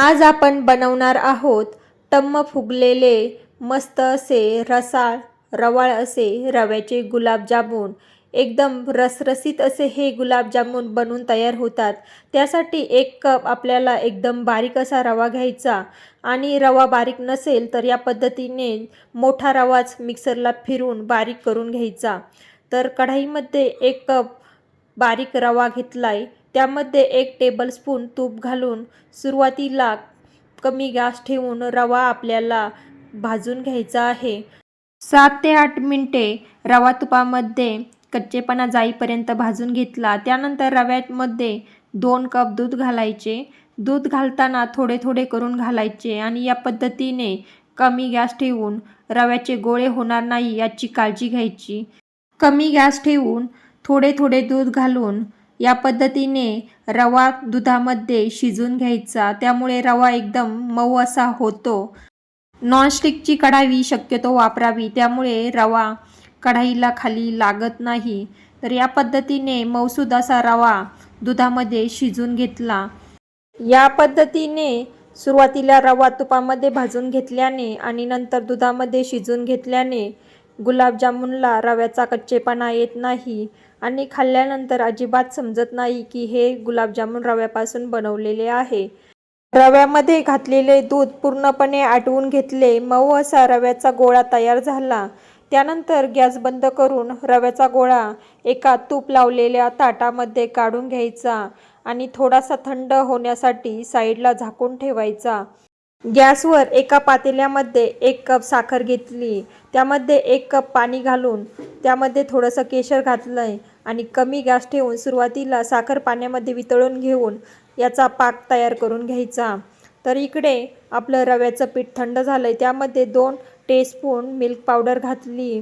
आज आपण बनवणार आहोत टम्म फुगलेले मस्त असे रसाळ रवाळ असे रव्याचे गुलाबजामुन. एकदम रसरसीत असे हे गुलाबजामुन बनून तयार होतात. त्यासाठी एक कप आपल्याला एकदम बारीक असा रवा घ्यायचा. आणि रवा बारीक नसेल तर या पद्धतीने मोठा रवाच मिक्सरला फिरून बारीक करून घ्यायचा. तर कढाईमध्ये एक कप बारीक रवा घेतलाय. त्यामध्ये एक टेबलस्पून तूप घालून सुरुवातीला कमी गॅस ठेवून रवा आपल्याला भाजून घ्यायचा आहे. सात ते आठ मिनटे रवा तुपामध्ये कच्चेपणा जाईपर्यंत भाजून घेतला. त्यानंतर रव्यामध्ये दोन कप दूध घालायचे. दूध घालताना थोडे थोडे करून घालायचे आणि या पद्धतीने कमी गॅस ठेवून रव्याचे गोळे होणार नाही याची काळजी घ्यायची. कमी गॅस ठेवून थोडे थोडे दूध घालून या पद्धतीने रवा दुधामध्ये शिजून घ्यायचा. त्यामुळे रवा एकदम मऊ असा होतो. नॉनस्टिकची कढाई शक्यतो वापरावी. त्यामुळे रवा कढाईला खाली लागत नाही. तर या पद्धतीने मऊसूद असा रवा दुधामध्ये शिजून घेतला. या पद्धतीने सुरुवातीला रवा तुपामध्ये भाजून घेतल्याने आणि नंतर दुधामध्ये शिजून घेतल्याने गुलाबजामुनला रव्याचा कच्चेपणा येत नाही. आणि खाल्ल्यानंतर अजिबात समजत नाही की हे गुलाबजामुन रव्यापासून बनवलेले आहे. रव्यामध्ये घातलेले दूध पूर्णपणे आटवून घेतले. मऊ असा रव्याचा गोळा तयार झाला. त्यानंतर गॅस बंद करून रव्याचा गोळा एका तूप लावलेल्या ताटामध्ये काढून घ्यायचा आणि थोडासा थंड होण्यासाठी साईडला झाकून ठेवायचा. गॅसवर एका पातेल्यामध्ये एक कप साखर घेतली. त्यामध्ये एक कप पाणी घालून त्यामध्ये थोडंसं केशर घातलं आहे आणि कमी गॅस ठेवून सुरुवातीला साखर पाण्यामध्ये वितळून घेऊन याचा पाक तयार करून घ्यायचा. तर इकडे आपलं रव्याचं पीठ थंड झालं आहे त्यामध्ये दोन टेस्पून मिल्क पावडर घातली.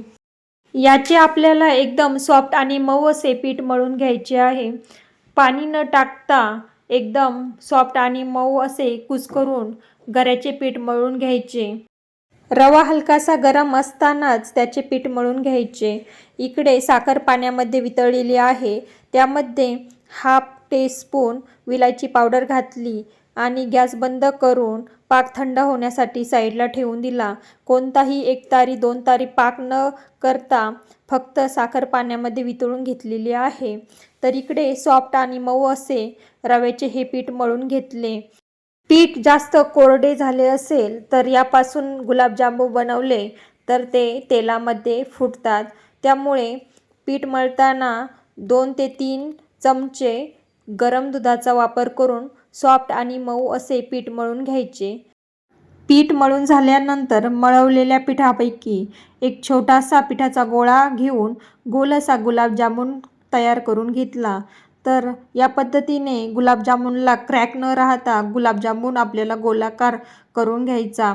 याचे आपल्याला एकदम सॉफ्ट आणि मऊ असे पीठ मळून घ्यायचे आहे. पाणी न टाकता एकदम सॉफ्ट आणि मऊ असे कुस्करून गऱ्याचे पीठ मळून घ्यायचे. रवा हलकासा गरम असतानाच त्याचे पीठ मळून घ्यायचे. इकडे साखर पाण्यामध्ये वितळलेली आहे. त्यामध्ये हाफ टीस्पून विलायची पावडर घातली आणि गॅस बंद करून पाक थंड होण्यासाठी साईडला ठेवून दिला. कोणताही एक तारी दोन तारी पाक न करता फक्त साखर पाण्यामध्ये वितळून घेतलेली आहे. तर इकडे सॉफ्ट आणि मऊ असे रव्याचे हे पीठ मळून घेतले. पीठ जास्त कोरडे झाले असेल तर यापासून गुलाबजामू बनवले तर ते तेलामध्ये फुटतात. त्यामुळे पीठ मळताना दोन ते तीन चमचे गरम दुधाचा वापर करून सॉफ्ट आणि मऊ असे पीठ मळून घ्यायचे. पीठ मळून झाल्यानंतर मळवलेल्या पिठापैकी एक छोटासा पिठाचा गोळा घेऊन गोल असा गुलाबजामुन तयार करून घेतला. तर या पद्धतीने गुलाबजामुनला क्रॅक न राहता गुलाबजामुन आपल्याला गोलाकार करून घ्यायचा.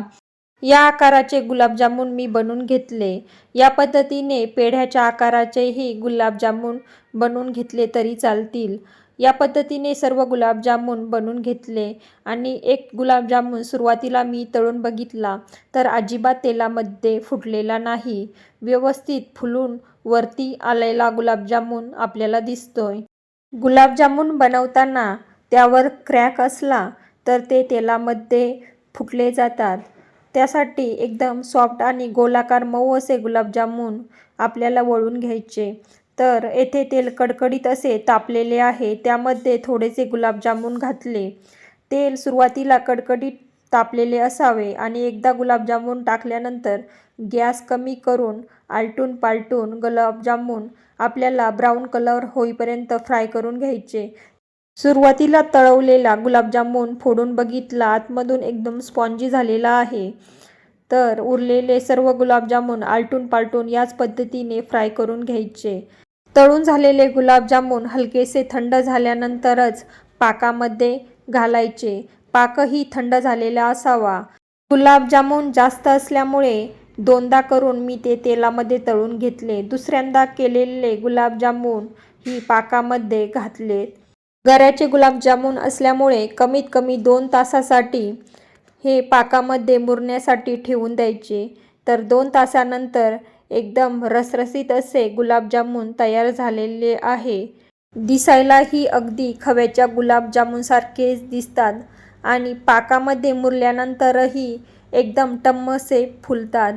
या आकाराचे गुलाबजामुन मी बनवून घेतले. या पद्धतीने पेढ्याच्या आकाराचेही गुलाबजामुन बनवून घेतले तरी चालतील. या पद्धतीने सर्व गुलाबजामुन बनवून घेतले आणि एक गुलाबजामुन सुरुवातीला मी तळून बघितला तर अजिबात तेलामध्ये फुटलेला नाही. व्यवस्थित फुलून वरती आलेला गुलाबजामुन आपल्याला दिसतोय. गुलाबजामुन बनवताना त्यावर क्रॅक असला तर ते तेलामध्ये फुटले जातात. त्यासाठी एकदम सॉफ्ट आणि गोलाकार मऊ असे गुलाबजामुन आपल्याला वळून घ्यायचे. तर येथे तेल कडकडीत असे तापलेले आहे त्यामध्ये थोडेसे गुलाबजामुन घातले. तेल सुरुवातीला कडकडीत तापलेले असावे आणि एकदा गुलाबजामून टाकल्यानंतर गॅस कमी करून आलटून पालटून गुलाबजामून आपल्याला ब्राऊन कलर होईपर्यंत फ्राय करून घ्यायचे. सुरुवातीला तळवलेला गुलाबजामून फोडून बघितला आतमधून एकदम स्पॉन्जी झालेला आहे. तर उरलेले सर्व गुलाबजामून आलटून पालटून याच पद्धतीने फ्राय करून घ्यायचे. तळून झालेले गुलाबजामून हलकेसे थंड झाल्यानंतरच पाकामध्ये घालायचे. पाकही थंड झालेला असावा. गुलाबजामुन जास्त असल्यामुळे दोनदा करून मी ते तेलामध्ये तळून घेतले. दुसऱ्यांदा केलेले गुलाबजामुन ही पाकामध्ये घातलेत गऱ्याचे गुलाबजामुन असल्यामुळे कमीत कमी दोन तासासाठी हे पाकामध्ये मुरण्यासाठी ठेवून द्यायचे. तर दोन तासानंतर एकदम रसरसीत असे गुलाबजामुन तयार झालेले आहे. दिसायलाही अगदी खव्याच्या गुलाबजामुनसारखेच दिसतात. आणि पाकामध्ये मुरल्यानंतरही एकदम टम्मसे फुलतात.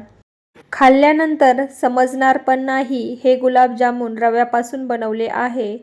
खाल्ल्यानंतर समजणार पण नाही हे गुलाबजामुन रव्यापासून बनवले आहे.